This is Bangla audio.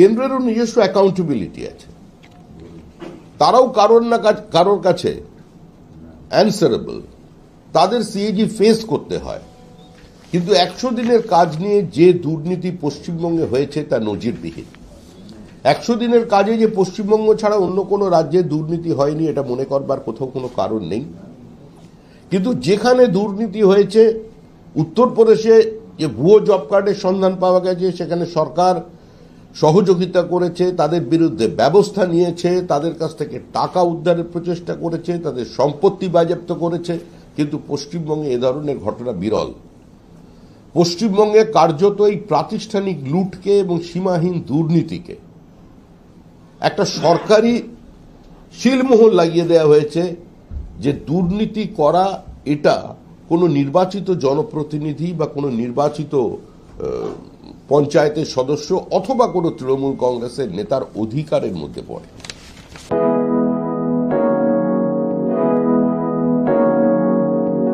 কেন্দ্রেরও নিজস্ব অ্যাকাউন্টেবিলিটি আছে। তারাও কারোর না কারোর কাছে অ্যান্সারেবল তাদের সিএজি ফেস করতে হয়। কিন্তু একশো দিনের কাজ নিয়ে যে দুর্নীতি পশ্চিমবঙ্গে হয়েছে তা নজিরবিহীন। একশো দিনের কাজে যে পশ্চিমবঙ্গ ছাড়া অন্য কোনো রাজ্যে দুর্নীতি হয়নি, এটা মনে করবার কোথাও কোনো কারণ নেই। কিন্তু যেখানে দুর্নীতি হয়েছে, উত্তরপ্রদেশে যে ভুয়ো জব কার্ডের সন্ধান পাওয়া গেছে, সেখানে সরকার সহযোগিতা করেছে, তাদের বিরুদ্ধে ব্যবস্থা নিয়েছে, তাদের কাছ থেকে টাকা উদ্ধারের প্রচেষ্টা করেছে, তাদের সম্পত্তি বাজেয়াপ্ত করেছে, কিন্তু পশ্চিমবঙ্গে এ ধরনের ঘটনা বিরল। পশ্চিমবঙ্গে কার্যত এই প্রাতিষ্ঠানিক লুটকে এবং সীমাহীন দুর্নীতিকে একটা সরকারি শিলমোহর লাগিয়ে দেওয়া হয়েছে যে দুর্নীতি করা এটা কোনো নির্বাচিত জনপ্রতিনিধি বা কোনো নির্বাচিত পঞ্চায়েতের সদস্য অথবা কোনো তৃণমূল কংগ্রেসের নেতার অধিকারের মধ্যে পড়ে।